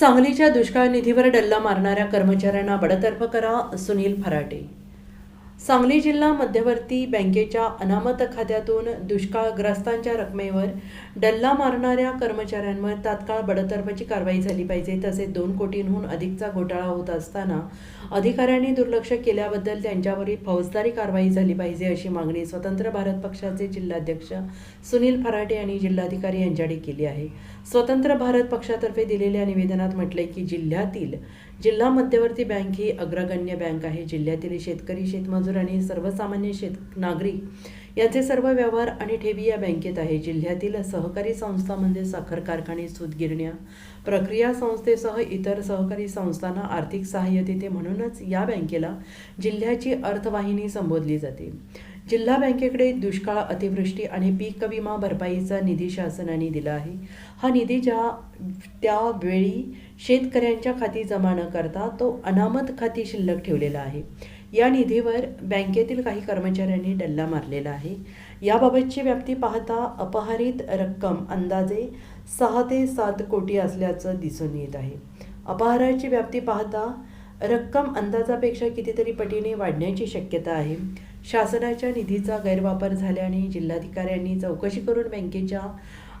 सांगलीच्या दुष्काळ निधीवर डल्ला मारणाऱ्या कर्मचाऱ्यांना बडतर्फ करा सुनील फराटे. सांगली जिल्हा मध्यवर्ती बँकेच्या अनामत खात्यातून दुष्काळग्रस्तांच्या रकमेवर डल्ला मारणाऱ्या कर्मचाऱ्यांवर तात्काळ बडतर्फाची कारवाई झाली पाहिजे तसेच दोन कोटींहून अधिकचा घोटाळा होत असताना अधिकाऱ्यांनी दुर्लक्ष केल्याबद्दल त्यांच्यावरील फौजदारी कारवाई झाली पाहिजे अशी मागणी स्वतंत्र भारत पक्षाचे जिल्हाध्यक्ष सुनील फराटे यांनी जिल्हाधिकारी यांच्याकडे केली आहे. स्वतंत्र भारत पक्षातर्फे दिलेल्या निवेदनात म्हटले की जिल्ह्यातील जिल्हा मध्यवर्ती बँक ही अग्रगण्य बँक आहे. जिल्ह्यातील शेतकरी शेतमजूर आणि सर्वसामान्य शेत नागरिक याचे सर्व व्यवहार आणि ठेवी या बँकेत आहे. जिल्ह्यातील सहकारी संस्थांमध्ये साखर कारखाने सूतगिरण्या प्रक्रिया संस्थेसह इतर सहकारी संस्थांना आर्थिक सहाय्य देते म्हणूनच या बँकेला जिल्ह्याची अर्थवाहिनी संबोधली जाते. जिल्हा बँकेकडे दुष्काळ अतिवृष्टी आणि पीक विमा भरपाईचा निधी शासनाने दिला आहे. हा निधी ज्या त्यावेळी शेतकऱ्यांच्या खाती जमा न करता तो अनामत खाती शिल्लक ठेवलेला आहे. या निधीवर बँकेतील काही कर्मचाऱ्यांनी डल्ला मारलेला आहे. याबाबतची व्याप्ती पाहता अपहारित रक्कम अंदाजे सहा ते सात कोटी असल्याचं दिसून येत आहे. अपहाराची व्याप्ती पाहता रक्कम अंदाजापेक्षा कितीतरी पटीने वाढण्याची शक्यता आहे. शासनाच्या निधीचा गैरवापर झाल्याने जिल्हाधिकाऱ्यांनी चौकशी करून बँकेच्या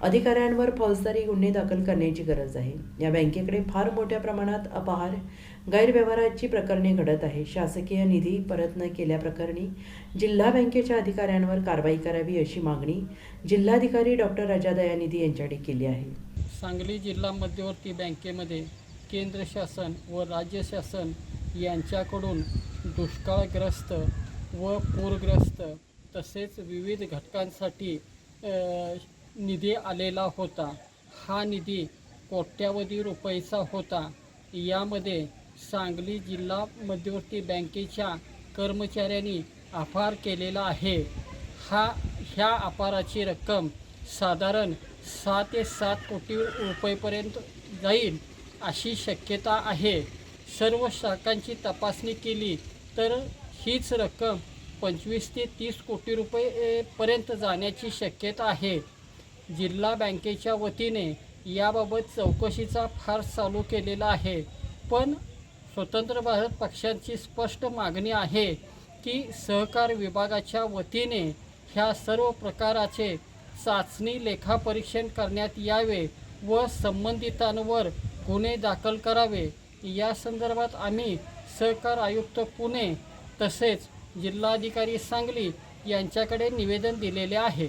अधिकाऱ्यांवर फौजदारी गुन्हे दाखल करण्याची गरज आहे. या बँकेकडे फार मोठ्या प्रमाणात अपहार गैरव्यवहाराची प्रकरणे घडत आहे. शासकीय निधी परत न केल्याप्रकरणी जिल्हा बँकेच्या अधिकाऱ्यांवर कारवाई करावी अशी मागणी जिल्हाधिकारी डॉक्टर राजा दयानिधी यांच्याकडे केली आहे. सांगली जिल्हा मध्यवर्ती बँकेमध्ये केंद्र शासन व राज्य शासन यांच्याकडून दुष्काळग्रस्त व पूरग्रस्त तसेच विविध घटकांसाठी निधी आलेला होता. हा निधी कोट्यावधी रुपयेचा होता. यामध्ये सांगली जिल्हा मध्यवर्ती बँकेच्या कर्मचाऱ्यांनी अपार केलेला आहे. हा ह्या अपाराची रक्कम साधारण सहा ते सात कोटी रुपयेपर्यंत जाईल अशी शक्यता आहे. सर्व शाखांची तपासणी केली तर हीच रक्कम पंचवीस ते तीस कोटी रुपयेपर्यंत जाण्याची शक्यता आहे. जिल्हा बँकेच्या वतीने याबाबत चौकशीचा फार चालू केलेला आहे. पण स्वतंत्र भारत पक्षांची स्पष्ट मागणी आहे की सहकार विभागाच्या वतीने ह्या सर्व प्रकाराचे चाचणी लेखापरीक्षण करण्यात यावे व संबंधितांवर गुन्हे दाखल करावे. या संदर्भात आम्ही सहकार आयुक्त पुणे तसेच जिल्हाधिकारी सांगली यांच्याकडे निवेदन दिलेले आहे.